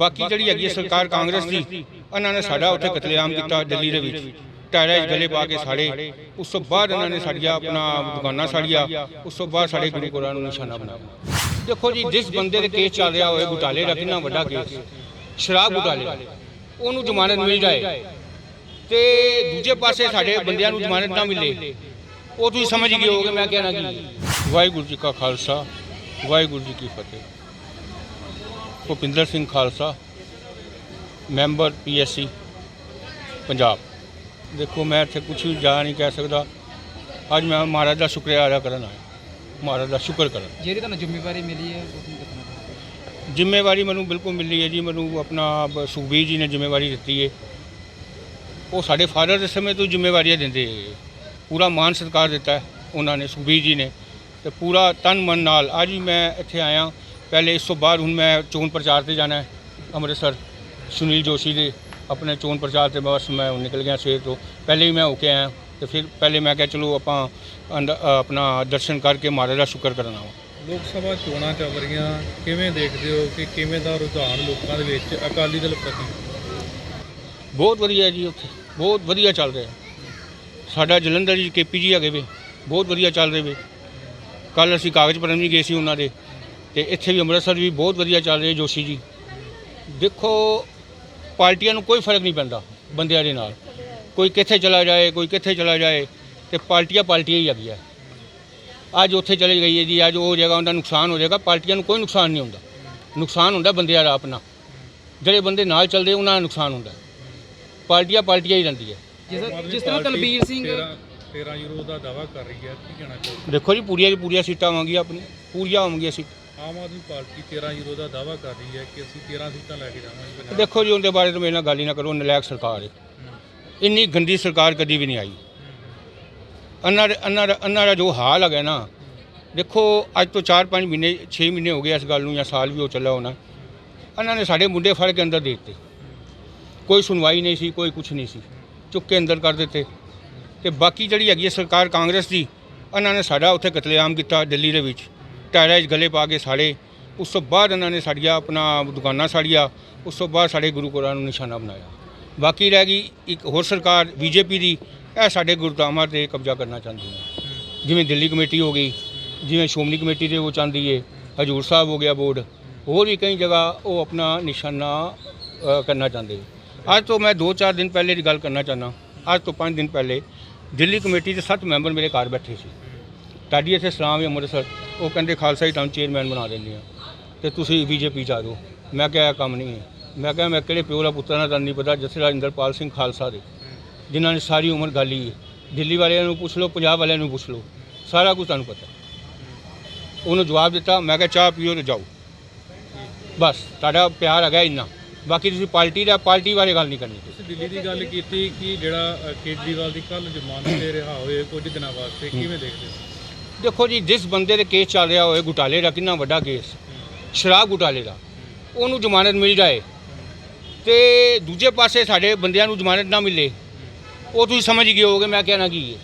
ਬਾਕੀ ਜਿਹੜੀ ਹੈਗੀ ਸਰਕਾਰ ਕਾਂਗਰਸ ਦੀ, ਇਹਨਾਂ ਨੇ ਸਾਡਾ ਉੱਥੇ ਕਤਲੇਆਮ ਕੀਤਾ ਦਿੱਲੀ ਦੇ ਵਿੱਚ। ਟਾਇਰਾਂ 'ਚ ਗਲੇ ਪਾ ਕੇ ਸਾੜੇ। ਉਸ ਤੋਂ ਬਾਅਦ ਇਹਨਾਂ ਨੇ ਸਾਡੀਆਂ ਆਪਣਾ ਦੁਕਾਨਾਂ ਸਾੜੀਆਂ। ਉਸ ਤੋਂ ਬਾਅਦ ਸਾਡੇ ਗੁਰੂ ਘਰਾਂ ਨੂੰ ਨਿਸ਼ਾਨਾ ਬਣਾਇਆ। ਦੇਖੋ ਜੀ, ਜਿਸ ਬੰਦੇ ਦੇ ਕੇਸ ਚੱਲ ਰਿਹਾ ਹੋਏ ਘੁਟਾਲੇ ਦਾ ਕਿੰਨਾ ਵੱਡਾ ਕੇਸ ਸ਼ਰਾਬ ਘੁਟਾਲੇ। ਉਹਨੂੰ ਜ਼ਮਾਨਤ ਮਿਲ ਜਾਏ। ਤੇ ਦੂਜੇ ਪਾਸੇ ਸਾਡੇ ਬੰਦਿਆਂ ਨੂੰ ਜ਼ਮਾਨਤ ਨਾ ਮਿਲੇ। ਉਹ ਤੁਸੀਂ ਸਮਝ ਗਏ ਹੋਗੇ ਮੈਂ ਕਹਿਣਾ ਕੀ ਵਾਹਿਗੁਰੂ ਜੀ ਕਾ ਖਾਲਸਾ, ਵਾਹਿਗੁਰੂ ਜੀ ਕੀ ਫਤਿਹ। Bhupinder Singh Khalsa member PSC Punjab. ਦੇਖੋ ਮੈਂ ਇੱਥੇ ਕੁਝ ਵੀ ਜਾ ਨਹੀਂ ਕਹਿ ਸਕਦਾ। ਅੱਜ ਮੈਂ ਮਹਾਰਾਜ ਦਾ ਸ਼ੁਕਰੀਆ ਅਦਾ ਕਰਨ ਆਇਆ। ਮਹਾਰਾਜ ਦਾ ਸ਼ੁਕਰ ਕਰਨ। ਜਿਹੜੀ ਤੁਹਾਨੂੰ ਜ਼ਿੰਮੇਵਾਰੀ ਮਿਲੀ ਹੈ ਉਹ ਦੱਸਣਾ। ਜ਼ਿੰਮੇਵਾਰੀ ਮੈਨੂੰ ਬਿਲਕੁਲ ਮਿਲੀ ਹੈ ਜੀ। ਮੈਨੂੰ ਆਪਣਾ ਸੁਖਬੀਰ ਜੀ ਨੇ ਜ਼ਿੰਮੇਵਾਰੀ ਦਿੱਤੀ ਹੈ। ਉਹ ਸਾਡੇ ਫਾਦਰ ਦੇ ਸਮੇਂ ਤੋਂ ਜ਼ਿੰਮੇਵਾਰੀਆਂ ਦਿੰਦੇ। ਪੂਰਾ ਮਾਨ ਸਤਿਕਾਰ ਦਿੱਤਾ ਉਹਨਾਂ ਨੇ ਸੁਖਬੀਰ ਜੀ ਨੇ। ਤੇ ਪੂਰਾ ਤਨ ਮਨ ਨਾਲ ਅੱਜ ਵੀ ਮੈਂ ਇੱਥੇ ਆਇਆ। ਪਹਿਲੇ ਇਸ ਤੋਂ ਬਾਅਦ ਹੁਣ ਮੈਂ ਚੋਣ ਪ੍ਰਚਾਰ ਤੇ ਜਾਣਾ ਹੈ ਅੰਮ੍ਰਿਤਸਰ ਸੁਨੀਲ ਜੋਸ਼ੀ ਦੇ ਆਪਣੇ ਚੋਣ ਪ੍ਰਚਾਰ ਤੇ ਬਸ ਮੈਂ ਨਿਕਲ ਗਿਆ ਸਵੇਰ ਤੋਂ ਪਹਿਲੇ ਵੀ ਮੈਂ ਹੋ ਕੇ ਆਇਆ ਤੇ ਫਿਰ ਪਹਿਲੇ ਮੈਂ ਕਿਹਾ ਚਲੋ ਆਪਾਂ ਆਪਣਾ ਦਰਸ਼ਨ ਕਰਕੇ ਮਹਾਰਾਜ ਦਾ ਸ਼ੁਕਰ ਕਰਨ ਆਵਾਂ ਲੋਕ ਸਭਾ ਚੋਣਾਂ ਚੱਲ ਰਹੀਆਂ ਕਿਵੇਂ ਦੇਖਦੇ ਹੋ ਕਿ ਕਿਵੇਂ ਦਾ ਰੁਝਾਨ ਲੋਕਾਂ ਦੇ ਵਿੱਚ ਅਕਾਲੀ ਦਲ ਪ੍ਰਤੀ ਬਹੁਤ ਵਧੀਆ ਜੀ ਉੱਥੇ ਬਹੁਤ ਵਧੀਆ ਚੱਲ ਰਿਹਾ ਸਾਡਾ ਜਲੰਧਰ ਜੀ ਕੇਪੀ ਜੀ ਹੈਗੇ ਵੇ ਬਹੁਤ ਵਧੀਆ ਚੱਲ ਰਹੇ ਵੇ ਕੱਲ ਅਸੀਂ ਕਾਗਜ਼ ਭਰਨ ਵੀ ਗਏ ਸੀ ਉਹਨਾਂ ਦੇ ਤੇ ਇੱਥੇ ਵੀ ਅੰਮ੍ਰਿਤਸਰ ਵੀ ਬਹੁਤ ਵਧੀਆ ਚੱਲ ਰਹੇ ਜੋਸ਼ੀ ਜੀ। ਦੇਖੋ ਪਾਰਟੀਆਂ ਨੂੰ ਕੋਈ ਫ਼ਰਕ ਨਹੀਂ ਪੈਂਦਾ ਬੰਦਿਆਂ ਦੇ ਨਾਲ। ਕੋਈ ਕਿੱਥੇ ਚਲਾ ਜਾਏ ਕੋਈ ਕਿੱਥੇ ਚਲਾ ਜਾਏ ਤੇ ਪਾਰਟੀਆਂ ਪਾਰਟੀਆਂ ਹੀ ਹੈਗੀਆਂ। ਅੱਜ ਉੱਥੇ ਚਲੇ ਗਈ ਹੈ ਜੀ ਅੱਜ ਉਹ ਜਗ੍ਹਾ ਉਹਦਾ ਨੁਕਸਾਨ ਹੋ ਜਾਏਗਾ ਪਾਰਟੀਆਂ ਨੂੰ ਕੋਈ ਨੁਕਸਾਨ ਨਹੀਂ ਹੁੰਦਾ। ਨੁਕਸਾਨ ਹੁੰਦਾ ਬੰਦਿਆਂ ਦਾ ਆਪਣਾ। ਜਿਹੜੇ ਬੰਦੇ ਨਾਲ ਚੱਲਦੇ ਉਹਨਾਂ ਦਾ ਨੁਕਸਾਨ ਹੁੰਦਾ। ਪਾਰਟੀਆਂ ਪਾਰਟੀਆਂ ਹੀ ਰਹਿੰਦੀ ਹੈ ਜਿਸ ਤਰ੍ਹਾਂ ਤਲਬੀਰ ਸਿੰਘ 13 13 ਯੂਰੋ ਦਾ ਦਾਵਾ ਕਰ ਰਹੀ ਹੈ ਕੀ ਕਹਿਣਾ ਚਾਹੋਗੇ? ਦੇਖੋ ਜੀ ਪੂਰੀਆਂ ਦੀ ਪੂਰੀਆਂ ਸੀਟਾਂ ਮੰਗੀਆਂ ਆਪਣੀ ਪੂਰੀਆਂ ਹੋਣਗੀਆਂ ਸੀਟ। ਆਮ ਆਦਮੀ ਪਾਰਟੀ 13 ਯੂਰੋ ਦਾ ਦਾਵਾ ਕਰ ਰਹੀ ਹੈ ਕਿ ਅਸੀਂ 13 ਸੀਟਾਂ ਲੈ ਕੇ ਜਾਵਾਂਗੇ ਪੰਜਾਬ ਦੇਖੋ ਜੀ ਉਹਦੇ ਬਾਰੇ ਤਾਂ ਮੇਰੇ ਨਾਲ ਗੱਲ ਹੀ ਨਾ ਕਰੋ ਨਲਾਇਕ ਸਰਕਾਰ ਹੈ। ਇੰਨੀ ਗੰਦੀ ਸਰਕਾਰ ਕਦੀ ਵੀ ਨਹੀਂ ਆਈ। ਅੰਨਾ ਦਾ- ਅੰਨਾ ਦਾ ਅੰਨਾ ਦਾ ਜੋ ਹਾਲ ਹੈਗਾ ਨਾ ਦੇਖੋ ਅੱਜ ਤੋਂ 4-5 ਮਹੀਨੇ 6 ਮਹੀਨੇ ਹੋ ਗਏ ਇਸ ਗੱਲ ਨੂੰ ਜਾਂ ਸਾਲ ਵੀ ਹੋ ਚੱਲਾ ਹੋਣਾ। ਇਹਨਾਂ ਨੇ ਸਾਡੇ ਮੁੰਡੇ ਫੜ ਕੇ ਅੰਦਰ ਦੇ ਦਿੱਤੇ। ਕੋਈ ਸੁਣਵਾਈ ਨਹੀਂ ਸੀ ਕੋਈ ਕੁਝ ਨਹੀਂ ਸੀ। ਚੁੱਕ ਕੇ ਅੰਦਰ ਕਰ ਦਿੱਤੇ। ਤੇ ਬਾਕੀ ਜਿਹੜੀ ਹੈਗੀ ਸਰਕਾਰ ਕਾਂਗਰਸ ਦੀ ਇਹਨਾਂ ਨੇ ਸਾਡਾ ਉੱਥੇ ਕਤਲੇਆਮ ਕੀਤਾ ਦਿੱਲੀ ਦੇ ਵਿੱਚ। ਟਾਇਰਾਂ 'ਚ ਗਲੇ ਪਾ ਕੇ ਸਾੜੇ। ਉਸ ਤੋਂ ਬਾਅਦ ਇਹਨਾਂ ਨੇ ਸਾਡੀਆਂ ਆਪਣਾ ਦੁਕਾਨਾਂ ਸਾੜੀਆਂ। ਉਸ ਤੋਂ ਬਾਅਦ ਸਾਡੇ ਗੁਰੂ ਘਰਾਂ ਨੂੰ ਨਿਸ਼ਾਨਾ ਬਣਾਇਆ। ਬਾਕੀ ਰਹਿ ਗਈ ਇੱਕ ਹੋਰ ਸਰਕਾਰ ਬੀਜੇਪੀ ਦੀ। ਇਹ ਸਾਡੇ ਗੁਰਦਾਮਾਂ ਤੇ ਕਬਜ਼ਾ ਕਰਨਾ ਚਾਹੁੰਦੀ ਹੈ। ਜਿਵੇਂ ਦਿੱਲੀ ਕਮੇਟੀ ਹੋ ਗਈ ਜਿਵੇਂ ਸ਼੍ਰੋਮਣੀ ਕਮੇਟੀ ਦੇ ਉਹ ਚਾਹੁੰਦੀ ਹੈ ਹਜੂਰ ਸਾਹਿਬ ਹੋ ਗਿਆ ਬੋਰਡ। ਹੋਰ ਵੀ ਕਈ ਜਗ੍ਹਾ ਉਹ ਆਪਣਾ ਨਿਸ਼ਾਨਾ ਅ, ਕਰਨਾ ਚਾਹੁੰਦੇ ਅੱਜ ਤੋਂ ਮੈਂ 2-4 ਦਿਨ ਪਹਿਲੇ ਦੀ ਗੱਲ ਕਰਨਾ ਚਾਹੁੰਦਾ ਅੱਜ ਤੋਂ 5 ਦਿਨ ਪਹਿਲੇ ਦਿੱਲੀ ਕਮੇਟੀ ਦੇ 7 ਮੈਂਬਰ ਮੇਰੇ ਘਰ ਬੈਠੇ ਸੀ। ਤੁਹਾਡੀ ਇੱਥੇ ਸਲਾਮ ਹੈ ਅੰਮ੍ਰਿਤਸਰ। ਉਹ ਕਹਿੰਦੇ ਖਾਲਸਾ ਹੀ ਤੁਹਾਨੂੰ ਚੇਅਰਮੈਨ ਬਣਾ ਦਿੰਦੇ ਆ ਤੇ ਤੁਸੀਂ ਬੀਜੇਪੀ ਚ ਆ ਜਾਓ। ਮੈਂ ਕਿਹਾ ਇਹ ਕੰਮ ਨਹੀਂ ਹੈ। ਮੈਂ ਕਿਹਾ ਮੈਂ ਕਿਹੜੇ ਪਿਓ ਦਾ ਪੁੱਤਰ ਨਾਲ ਤੁਹਾਨੂੰ ਨਹੀਂ ਪਤਾ, ਜਥੇਦਾਰ ਇੰਦਰਪਾਲ ਸਿੰਘ ਖਾਲਸਾ ਦੇ, ਜਿਨ੍ਹਾਂ ਨੇ ਸਾਰੀ ਉਮਰ ਗਾਲੀ ਹੈ ਦਿੱਲੀ ਵਾਲਿਆਂ ਨੂੰ ਪੁੱਛ ਲਓ, ਪੰਜਾਬ ਵਾਲਿਆਂ ਨੂੰ ਪੁੱਛ ਲਓ, ਸਾਰਾ ਕੁਝ ਤੁਹਾਨੂੰ ਪਤਾ ਉਹਨੂੰ ਜਵਾਬ ਦਿੱਤਾ, ਮੈਂ ਕਿਹਾ ਚਾਹ ਪੀਓ ਤੇ ਜਾਓ। ਬਸ, ਤੁਹਾਡਾ ਪਿਆਰ ਹੈਗਾ ਇੰਨਾ। ਬਾਕੀ ਤੁਸੀਂ ਪਾਰਟੀ ਦਾ, ਪਾਰਟੀ ਬਾਰੇ ਗੱਲ ਨਹੀਂ ਕਰਨੀ। ਤੁਸੀਂ ਦਿੱਲੀ ਦੀ ਗੱਲ ਕੀਤੀ ਕਿ ਜਿਹੜਾ ਕੇਜਰੀਵਾਲ ਦੀ ਕੱਲ ਜ਼ਮਾਨਤ ਤੇ ਰਿਹਾ ਹੋਏ ਕੁਝ ਦਿਨਾਂ ਵਾਸਤੇ, ਕਿਵੇਂ ਦੇਖਦੇ ਹੋ? ਦੇਖੋ ਜੀ, ਜਿਸ ਬੰਦੇ ਦੇ ਕੇਸ ਚੱਲ ਰਿਹਾ ਹੋਏ ਘੁਟਾਲੇ ਦਾ, ਕਿੰਨਾ ਵੱਡਾ ਕੇਸ ਸ਼ਰਾਬ ਘੁਟਾਲੇ ਦਾ। ਉਹਨੂੰ ਜ਼ਮਾਨਤ ਮਿਲ ਜਾਏ। ਤੇ ਦੂਜੇ ਪਾਸੇ ਸਾਡੇ ਬੰਦਿਆਂ ਨੂੰ ਜ਼ਮਾਨਤ ਨਾ ਮਿਲੇ। ਉਹ ਤੁਸੀਂ ਸਮਝ ਗਏ ਹੋਗੇ ਮੈਂ ਕਹਿਣਾ ਕੀ ਹੈ।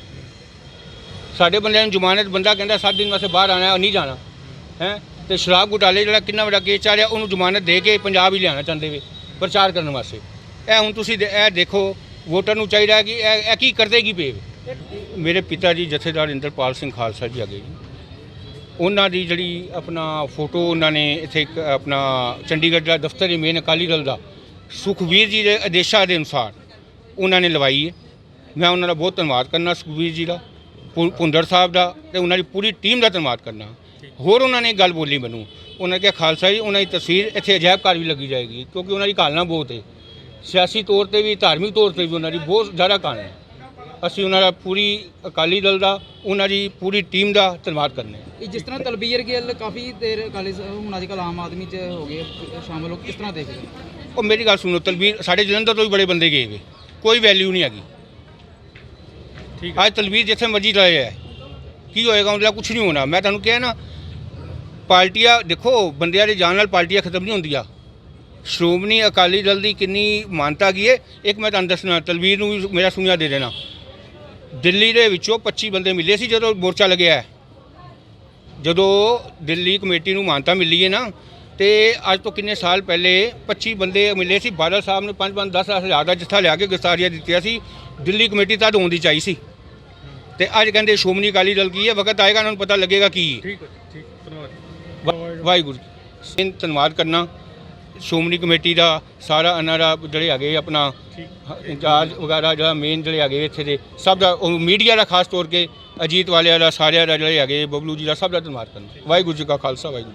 ਸਾਡੇ ਬੰਦਿਆਂ ਨੂੰ ਜ਼ਮਾਨਤ, ਬੰਦਾ ਕਹਿੰਦਾ 7 ਦਿਨ ਵਾਸਤੇ ਬਾਹਰ ਆਣਾ ਨਹੀਂ ਜਾਣਾ। ਹੈ? ਤੇ ਸ਼ਰਾਬ ਘੁਟਾਲੇ ਜਿਹੜਾ ਕਿੰਨਾ ਵੱਡਾ ਕੇਸ ਚੱਲ ਰਿਹਾ, ਉਹਨੂੰ ਜ਼ਮਾਨਤ ਦੇ ਕੇ ਪੰਜਾਬ ਹੀ ਲਿਆਉਣਾ ਚਾਹੁੰਦੇ ਵੇ, ਪ੍ਰਚਾਰ ਕਰਨ ਵਾਸਤੇ। ਇਹ ਹੁਣ ਤੁਸੀਂ ਦੇ- ਇਹ ਦੇਖੋ, ਵੋਟਰ ਨੂੰ ਚਾਹੀਦਾ ਕਿ ਇਹ ਇਹ ਕੀ ਕਰਦੇ ਕੀ ਪਏ ਮੇਰੇ ਪਿਤਾ ਜੀ ਜਥੇਦਾਰ ਇੰਦਰਪਾਲ ਸਿੰਘ ਖਾਲਸਾ ਜੀ ਹੈਗੇ ਜੀ। ਉਹਨਾਂ ਦੀ ਜਿਹੜੀ ਆਪਣਾ ਫੋਟੋ ਉਹਨਾਂ ਨੇ ਇੱਥੇ ਇੱਕ ਆਪਣਾ ਚੰਡੀਗੜ੍ਹ ਦਾ ਦਫ਼ਤਰ ਹੀ ਮੇਨ ਅਕਾਲੀ ਦਲ ਦਾ ਸੁਖਵੀਰ ਜੀ ਦੇ ਆਦੇਸ਼ਾਂ ਦੇ ਅਨੁਸਾਰ ਉਹਨਾਂ ਨੇ ਲਵਾਈ ਹੈ। ਮੈਂ ਉਹਨਾਂ ਦਾ ਬਹੁਤ ਧੰਨਵਾਦ ਕਰਨਾ ਸੁਖਵੀਰ ਜੀ ਦਾ ਭੁ- ਭੁੰਦੜ ਸਾਹਿਬ ਦਾ ਤੇ ਉਹਨਾਂ ਦੀ ਪੂਰੀ ਟੀਮ ਦਾ ਧੰਨਵਾਦ ਕਰਨਾ। ਹੋਰ ਉਹਨਾਂ ਨੇ ਗੱਲ ਬੋਲੀ ਮੈਨੂੰ, ਉਹਨਾਂ ਕਿਹਾ, ਖਾਲਸਾ ਜੀ, ਉਹਨਾਂ ਦੀ ਤਸਵੀਰ ਇੱਥੇ ਅਜਾਇਬ ਘਰ ਵੀ ਲੱਗੀ ਜਾਏਗੀ ਕਿਉਂਕਿ ਉਹਨਾਂ ਦੀ ਕਾਲਨਾ ਬਹੁਤ ਹੈ। ਸਿਆਸੀ ਤੌਰ ਤੇ ਵੀ, ਧਾਰਮਿਕ ਤੌਰ ਤੇ ਵੀ ਉਹਨਾਂ ਦੀ ਬਹੁਤ ਜ਼ਿਆਦਾ ਕਾਲਨਾ ਹੈ। ਅਸੀਂ ਉਹਨਾਂ ਦਾ ਪੂਰੀ ਅਕਾਲੀ ਦਲ ਦਾ ਉਹਨਾਂ ਦੀ ਪੂਰੀ ਟੀਮ ਦਾ ਧੰਨਵਾਦ ਕਰਨੇ ਹਾਂ। ਇਹ ਜਿਸ ਤਰ੍ਹਾਂ ਤਲਬੀਰ ਗਿੱਲ ਕਾਫੀ ਦੇਰ ਅਕਾਲੀ ਸ- ਹੁਣ ਅੱਜ ਕੱਲ੍ਹ ਆਮ ਆਦਮੀ ਚ ਹੋ ਗਏ ਸ਼ਾਮਲ ਹੋ ਕਿਸ ਤਰ੍ਹਾਂ ਦੇਖਦੇ ਹੋ? ਉਹ ਮੇਰੀ ਗੱਲ ਸੁਣੋ ਤਲਵੀਰ ਸਾਡੇ ਜਲੰਧਰ ਤੋਂ ਵੀ ਬੜੇ ਬੰਦੇ ਗਏ ਵੇ ਕੋਈ ਵੈਲਿਊ ਨਹੀਂ ਹੈਗੀ। ਠੀਕ ਅੱਜ ਤਲਵੀਰ ਜਿੱਥੇ ਮਰਜ਼ੀ ਲਾਏ ਹੈ ਕੀ ਹੋਏਗਾ ਉਹਦਾ ਕੁਝ ਨਹੀਂ ਹੋਣਾ। ਮੈਂ ਤੁਹਾਨੂੰ ਕਿਹਾ ਨਾ ਪਾਰਟੀਆਂ ਦੇਖੋ ਬੰਦਿਆਂ ਦੇ ਜਾਣ ਨਾਲ ਪਾਰਟੀਆਂ ਖਤਮ ਨਹੀਂ ਹੁੰਦੀਆਂ। ਸ਼੍ਰੋਮਣੀ ਅਕਾਲੀ ਦਲ ਦੀ ਕਿੰਨੀ ਮਾਨਤਾ ਗਈ ਹੈ ਇੱਕ ਮੈਂ ਤੁਹਾਨੂੰ ਦੱਸਣਾ ਤਲਵੀਰ ਨੂੰ ਵੀ ਮੇਰਾ ਸੁਣਿਆ ਦੇ ਦੇਣਾ। ਦਿੱਲੀ ਦੇ ਵਿੱਚੋਂ 25 ਬੰਦੇ ਮਿਲੇ ਸੀ ਜਦੋਂ ਮੋਰਚਾ ਲੱਗਿਆ। ਜਦੋਂ ਦਿੱਲੀ ਕਮੇਟੀ ਨੂੰ ਮਾਨਤਾ ਮਿਲੀ ਹੈ ਨਾ ਤੇ ਅੱਜ ਤੋਂ ਕਿੰਨੇ ਸਾਲ ਪਹਿਲੇ 25 ਬੰਦੇ ਮਿਲੇ ਸੀ। ਬਾਦਲ ਸਾਹਿਬ ਨੇ 5-5 10 ਹਜ਼ਾਰ ਦਾ ਜਿੱਥਾ ਲਿਆ ਕੇ ਗ੍ਰਿਫਤਾਰੀਆਂ ਦਿੱਤੀਆਂ ਸੀ। ਦਿੱਲੀ ਕਮੇਟੀ ਤਦ ਹੋਣ ਦੀ ਚਾਹੀ ਸੀ। ਤੇ ਅੱਜ ਕਹਿੰਦੇ ਸ਼੍ਰੋਮਣੀ ਅਕਾਲੀ ਦਲ ਕੀ ਹੈ? ਵਕਤ ਆਏਗਾ ਉਹਨਾਂ ਨੂੰ ਪਤਾ ਲੱਗੇਗਾ ਕੀ ਠੀਕ ਹੈ ਠੀਕ ਧੰਨਵਾਦ। ਵਾਹਿਗੁਰੂ ਜੀ। ਸਿੰਘ ਧੰਨਵਾਦ ਕਰਨਾ। ਸ਼੍ਰੋਮਣੀ ਕਮੇਟੀ ਦਾ ਸਾਰਾ ਇਹਨਾਂ ਦਾ ਜਿਹੜੇ ਹੈਗੇ ਆਪਣਾ ਇੰਚਾਰਜ ਵਗੈਰਾ ਜਿਹੜਾ ਮੇਨ ਜਿਹੜੇ ਹੈਗੇ ਇੱਥੇ ਦੇ ਸਭ ਦਾ ਮੀਡੀਆ ਦਾ ਖਾਸ ਤੌਰ ਕੇ ਅਜੀਤ ਵਾਲਿਆਂ ਦਾ ਸਾਰਿਆਂ ਦਾ ਜਿਹੜੇ ਹੈਗੇ ਬਬਲੂ ਜੀ ਦਾ ਸਭ ਦਾ ਧੰਨਵਾਦ ਕਰਨਾ ਵਾਹਿਗੁਰੂ ਜੀ ਕਾ ਖਾਲਸਾ ਵਾਹਿਗੁਰੂ।